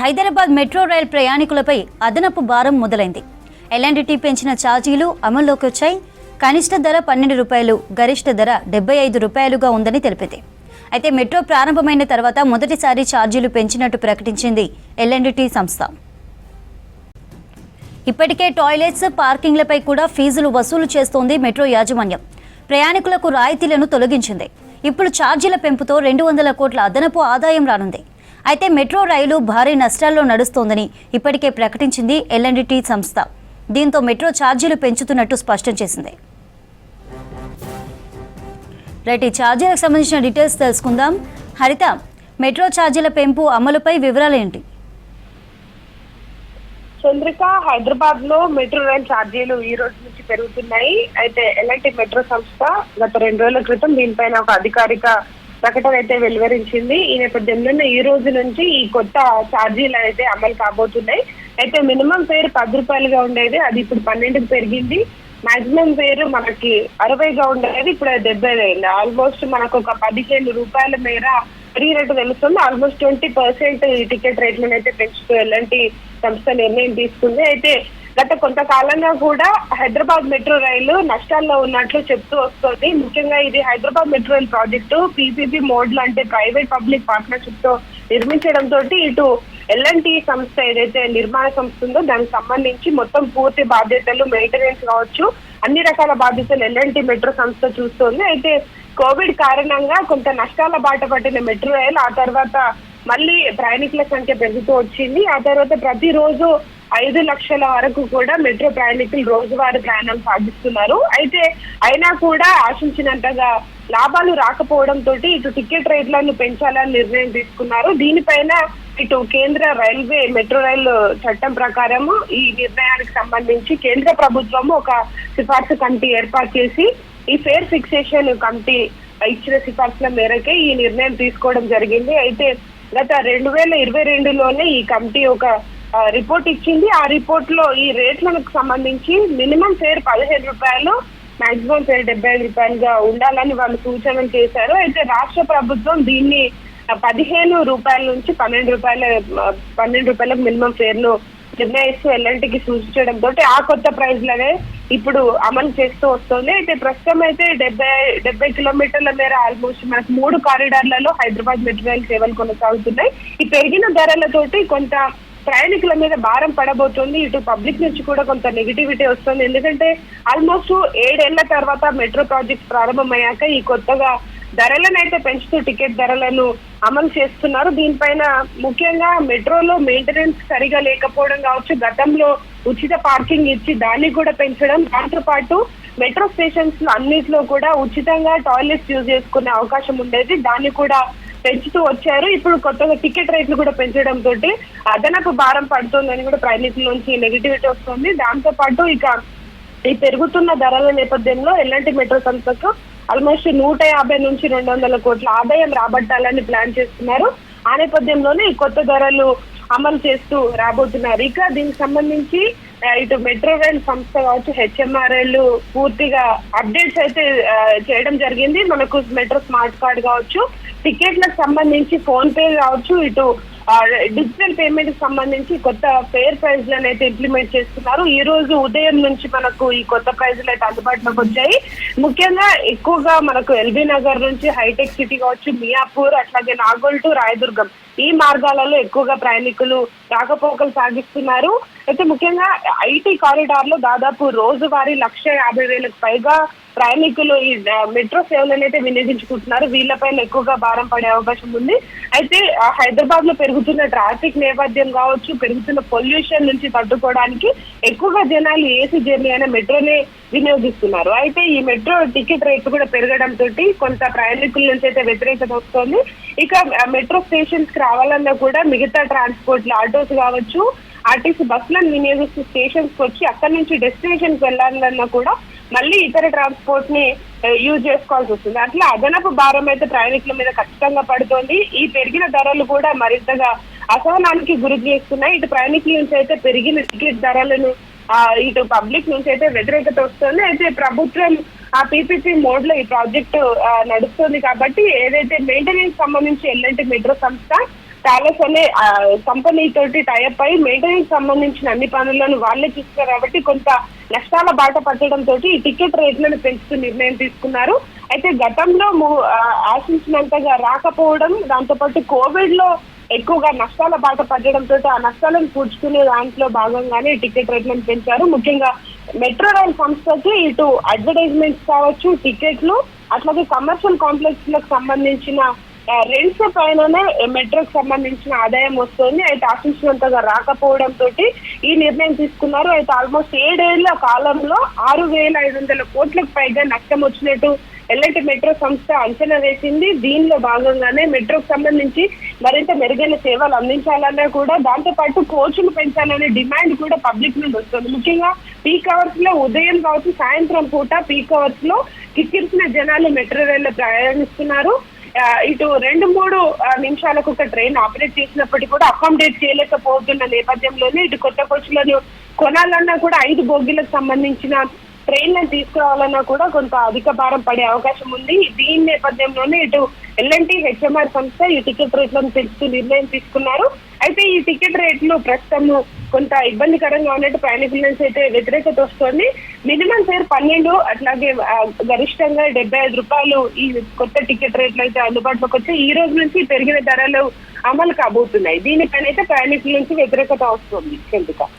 Hyderabad metro rail ప్రయాణికులపై అదనపు భారం మొదలైంది. ఎల్ఎన్డిటి పెంచిన ఛార్జీలు అమల్లోకి వచ్చాయి. కనిష్ట ధర పన్నెండు రూపాయలు గరిష్ట ధర డెబ్బై ఐదు రూపాయలుగా ఉందని తెలిపింది. అయితే మెట్రో ప్రారంభమైన తర్వాత మొదటిసారి ఛార్జీలు పెంచినట్టు ప్రకటించింది ఎల్ఎన్డిటి సంస్థ. ఇప్పటికే టాయిలెట్స్ పార్కింగ్లపై కూడా ఫీజులు వసూలు చేస్తోంది మెట్రో యాజమాన్యం. ప్రయాణికులకు రాయితీలను తొలగించింది. ఇప్పుడు ఛార్జీల పెంపుతో రెండు వందల కోట్ల అదనపు ఆదాయం రానుంది. అయితే మెట్రో రైలు భారీ నష్టాల్లో నడుస్తోందని ఇప్పటికే ప్రకటించింది ఎల్ఎన్డిటి సంస్థ. దీంతో మెట్రో ఛార్జీలు పెంచుతున్నట్టు స్పష్టం చేసింది. రైట్ ఈ ఛార్జీలకు సంబంధించిన డీటెయిల్స్ తెలుసుకుందాం. హరిత మెట్రో ఛార్జీల పెంపు అమలుపై వివరాలు ఏంటి? చంద్రిక హైదరాబాద్లో మెట్రో రైల్ ఛార్జీలు ఈ రోజు నుంచి పెరుగుతున్నాయి. అయితే ఎలాంటి మెట్రో సంస్థ గత రెండు రోజుల క్రితం దీనిపైన ఒక అధికారిక ప్రకటన అయితే వెలువరించింది. ఈ నేపథ్యంలోనే ఈ రోజు నుంచి ఈ కొత్త ఛార్జీలు అయితే అమలు కాబోతున్నాయి. అయితే మినిమం పేరు పది రూపాయలుగా ఉండేది. అది ఇప్పుడు పన్నెండుకి పెరిగింది. మాక్సిమం పేరు మనకి అరవైగా ఉండేది. ఇప్పుడు అది డెబ్బై అయింది ఆల్మోస్ట్ మనకు ఒక పదిహేను రూపాయల మేర పెరిగినట్టు తెలుస్తుంది. ఆల్మోస్ట్ ట్వంటీ పర్సెంట్ ఈ టికెట్ రేట్లను అయితే పెంచుతూ ఎలాంటి సంస్థ నిర్ణయం తీసుకుంది. అయితే గత కొంతకాలంగా కూడా హైదరాబాద్ మెట్రో రైలు నష్టాల్లో ఉన్నట్లు చెప్తూ వస్తుంది. ముఖ్యంగా ఇది Hyderabad metro rail project PPP mode అంటే ప్రైవేట్ పబ్లిక్ పార్ట్నర్షిప్తో నిర్మించడం తోటి ఇటు ఎల్ఎన్టీ సంస్థ ఏదైతే నిర్మాణ సంస్థ ఉందో దానికి సంబంధించి మొత్తం పూర్తి బాధ్యతలు మెయింటెనెన్స్ కావచ్చు అన్ని రకాల బాధ్యతలు ఎల్ఎన్టీ మెట్రో సంస్థ చూస్తోంది. అయితే కోవిడ్ కారణంగా కొంత నష్టాల బాట పట్టిన మెట్రో రైల్ ఆ తర్వాత మళ్ళీ ప్రయాణికుల సంఖ్య పెరుగుతూ వచ్చింది. ఆ తర్వాత ప్రతిరోజు ఐదు లక్షల వరకు కూడా మెట్రో ప్రయాణికులు రోజువారీ ప్రయాణం సాగిస్తున్నారు. అయితే అయినా కూడా ఆశించినంతగా లాభాలు రాకపోవడంతో ఇటు టికెట్ రేట్లను పెంచాలని నిర్ణయం తీసుకున్నారు. దీనిపైన ఇటు కేంద్ర రైల్వే మెట్రో రైలు చట్టం ప్రకారము ఈ నిర్ణయానికి సంబంధించి కేంద్ర ప్రభుత్వము ఒక సిఫార్సు కమిటీ ఏర్పాటు చేసి ఈ ఫేర్ ఫిక్సేషన్ కమిటీ ఇచ్చిన సిఫార్సుల మేరకే ఈ నిర్ణయం తీసుకోవడం జరిగింది. అయితే గత రెండు వేల ఇరవై రెండులోనే ఈ కమిటీ ఒక రిపోర్ట్ ఇచ్చింది. ఆ రిపోర్ట్లో ఈ రేట్లకు సంబంధించి మినిమం ఫేర్ పదిహేను రూపాయలు మాక్సిమం ఫేర్ డెబ్బై ఐదు రూపాయలుగా ఉండాలని వాళ్ళు సూచనలు చేశారు. అయితే రాష్ట్ర ప్రభుత్వం దీన్ని పదిహేను రూపాయల నుంచి పన్నెండు రూపాయల పన్నెండు రూపాయలకు మినిమం ఫేర్ను నిర్ణయిస్తూ ఎల్ఎన్టీకి సూచించడం తోటి ఆ కొత్త ప్రైజ్ లనే ఇప్పుడు అమలు చేస్తూ వస్తుంది. అయితే ప్రస్తుతం అయితే డెబ్బై డెబ్బై కిలోమీటర్ల మేర ఆల్మోస్ట్ మనకు మూడు కారిడార్లలో హైదరాబాద్ మెట్రో రైల్ సేవలు కొనసాగుతున్నాయి. ఈ పెరిగిన ధరలతోటి కొంత ప్రయాణికుల మీద భారం పడబోతుంది. ఇటు పబ్లిక్ నుంచి కూడా కొంత నెగిటివిటీ వస్తుంది. ఎందుకంటే ఆల్మోస్ట్ ఏడేళ్ళ తర్వాత మెట్రో ప్రాజెక్ట్ ప్రారంభమయ్యాక ఈ కొత్తగా ధరలను అయితే పెంచుతూ టికెట్ ధరలను అమలు చేస్తున్నారు. దీనిపైన ముఖ్యంగా మెట్రోలో మెయింటెనెన్స్ సరిగా లేకపోవడం కావచ్చు గతంలో ఉచిత పార్కింగ్ ఇచ్చి దాన్ని కూడా పెంచడం దాంతో పాటు మెట్రో స్టేషన్స్ అన్నిట్లో కూడా ఉచితంగా టాయిలెట్స్ యూజ్ చేసుకునే అవకాశం ఉండేది. దాన్ని కూడా పెంచుతూ వచ్చారు. ఇప్పుడు కొత్తగా టికెట్ రేట్లు కూడా పెంచడం తోటి అదనపు భారం పడుతుందని కూడా ప్రయాణికుల నుంచి నెగిటివిటీ వస్తుంది. దాంతో పాటు ఇక ఈ పెరుగుతున్న ధరల నేపథ్యంలో ఎలాంటి మెట్రో సంస్థకు ఆల్మోస్ట్ నూట యాభై నుంచి రెండు వందల కోట్ల ఆదాయం రాబట్టాలని ప్లాన్ చేస్తున్నారు. ఆ నేపథ్యంలోనే ఈ కొత్త ధరలు అమలు చేస్తూ రాబోతున్నారు. ఇక దీనికి సంబంధించి ఇటు మెట్రో రైల్ సంస్థ కావచ్చు హెచ్ఎంఆర్ఎల్ పూర్తిగా అప్డేట్స్ అయితే చేయడం జరిగింది. మనకు మెట్రో స్మార్ట్ కార్డ్ కావచ్చు టికెట్లకు సంబంధించి ఫోన్ పే కావచ్చు ఇటు డిజిటల్ పేమెంట్కి సంబంధించి కొత్త ఫేర్ ప్రైజ్లను అయితే ఇంప్లిమెంట్ చేస్తున్నారు. ఈ రోజు ఉదయం నుంచి మనకు ఈ కొత్త ప్రైజ్లు అయితే అందుబాటులోకి వచ్చాయి. ముఖ్యంగా ఎక్కువగా మనకు ఎల్బీ నగర్ నుంచి హైటెక్ సిటీ కావచ్చు మియాపూర్ అట్లాగే నాగోల్ టు రాయదుర్గం ఈ మార్గాలలో ఎక్కువగా ప్రయాణికులు రాకపోకలు సాగిస్తున్నారు. అయితే ముఖ్యంగా ఐటీ కారిడార్లో దాదాపు రోజువారీ లక్ష యాభై వేలకు పైగా ప్రయాణికులు ఈ మెట్రో సేవలను అయితే వినియోగించుకుంటున్నారు. వీళ్ళపైన ఎక్కువగా భారం పడే అవకాశం ఉంది. అయితే హైదరాబాద్లో పెరుగుతున్న ట్రాఫిక్ నేపథ్యం కావచ్చు పెరుగుతున్న పొల్యూషన్ నుంచి తట్టుకోవడానికి ఎక్కువగా జనాలు ఏసీ జర్నీ అయిన మెట్రోనే వినియోగిస్తున్నారు. అయితే ఈ మెట్రో టికెట్ రేట్లు కూడా పెరగడం తోటి కొంత ప్రయాణికుల నుంచి అయితే వ్యతిరేకత వస్తుంది. ఇక మెట్రో స్టేషన్స్కి రావాలన్నా కూడా మిగతా ట్రాన్స్పోర్ట్ ఆటోస్ కావచ్చు ఆర్టీసీ బస్సులను వినియోగిస్తూ స్టేషన్స్కి వచ్చి అక్కడి నుంచి డెస్టినేషన్కి వెళ్ళాలన్నా కూడా మళ్ళీ ఇతర ట్రాన్స్పోర్ట్ని యూజ్ చేసుకోవాల్సి వస్తుంది. అట్లా అదనపు భారం అయితే ప్రయాణికుల మీద ఖచ్చితంగా పడుతోంది. ఈ పెరిగిన ధరలు కూడా మరింతగా అసహనానికి గురి చేస్తున్నాయి. ఇటు ప్రయాణికుల నుంచి అయితే పెరిగిన టికెట్ ధరలను ఇటు పబ్లిక్ నుంచి అయితే వ్యతిరేకత వస్తుంది. అయితే ప్రభుత్వం ఆ పీపీపీ మోడ్లో ఈ ప్రాజెక్ట్ నడుస్తుంది కాబట్టి ఏదైతే మెయింటెనెన్స్ సంబంధించి ఎల్ఎన్టీ మెట్రో సంస్థ ప్యాలెస్ అనే కంపెనీ తోటి టైప్ అయి మెయింటెనెన్స్ సంబంధించిన అన్ని పనులను వాళ్ళే చూస్తారు కాబట్టి కొంత నష్టాల బాట పట్టడం తోటి ఈ టికెట్ రేట్లను పెంచుతూ నిర్ణయం తీసుకున్నారు. అయితే గతంలో ఆశించినంతగా రాకపోవడం దాంతోపాటు కోవిడ్లో ఎక్కువగా నష్టాల బాట పడడంతో ఆ నష్టాలను పూడ్చుకునే దాంట్లో భాగంగానే టికెట్ రేట్లను పెంచారు. ముఖ్యంగా మెట్రో రైల్ సంస్థకి ఇటు అడ్వర్టైజ్మెంట్స్ కావచ్చు టికెట్లు అట్లాగే కమర్షియల్ కాంప్లెక్స్లకు సంబంధించిన రెంట్స్ పైననే మెట్రోకి సంబంధించిన ఆదాయం వస్తుంది. అయితే ఆశించినంతగా రాకపోవడం తోటి ఈ నిర్ణయం తీసుకున్నారు. అయితే ఆల్మోస్ట్ ఏడేళ్ళ కాలంలో ఆరు వేల ఐదు వందల కోట్లకు పైగా నష్టం వచ్చినట్టు ఎల్ఐటి మెట్రో సంస్థ అంచనా వేసింది. దీనిలో భాగంగానే మెట్రోకి సంబంధించి మరింత మెరుగైన సేవలు అందించాలన్నా కూడా దాంతో పాటు కోచ్లు పెంచాలనే డిమాండ్ కూడా పబ్లిక్ నుండి వస్తుంది. ముఖ్యంగా పీక్ అవర్స్లో ఉదయం కావచ్చు సాయంత్రం పూట పీక్ అవర్స్లో కిక్కిరిసిన జనాలు మెట్రో రైల్లో ప్రయాణిస్తున్నారు. ఇటు రెండు మూడు నిమిషాలకు ఒక ట్రైన్ ఆపరేట్ చేసినప్పటికీ కూడా అకామిడేట్ చేయలేకపోతున్న నేపథ్యంలోనే ఇటు కొత్త కోచ్లను కొనాలన్నా కూడా ఐదు బోగీలకు సంబంధించిన ట్రైన్లను తీసుకురావాలన్నా కూడా కొంత అధిక భారం పడే అవకాశం ఉంది. దీని నేపథ్యంలోనే ఇటు ఎల్ఎన్టీ హెచ్ఎంఆర్ సంస్థ ఈ టికెట్ రేట్లను పెంచుతూ నిర్ణయం తీసుకున్నారు. అయితే ఈ టికెట్ రేట్లు ప్రస్తుతం కొంత ఇబ్బందికరంగా ఉన్నట్టు ప్రయాణికుల నుంచి అయితే వ్యతిరేకత వస్తుంది. మినిమం ఫేర్ పన్నెండు అట్లాగే గరిష్టంగా డెబ్బై ఐదు రూపాయలు ఈ కొత్త టికెట్ రేట్లు అయితే అందుబాటులోకి వచ్చి ఈ రోజు నుంచి పెరిగిన ధరలు అమలు కాబోతున్నాయి. దీనిపైన అయితే ప్రయాణికుల నుంచి వ్యతిరేకత వస్తుంది. ఎందుక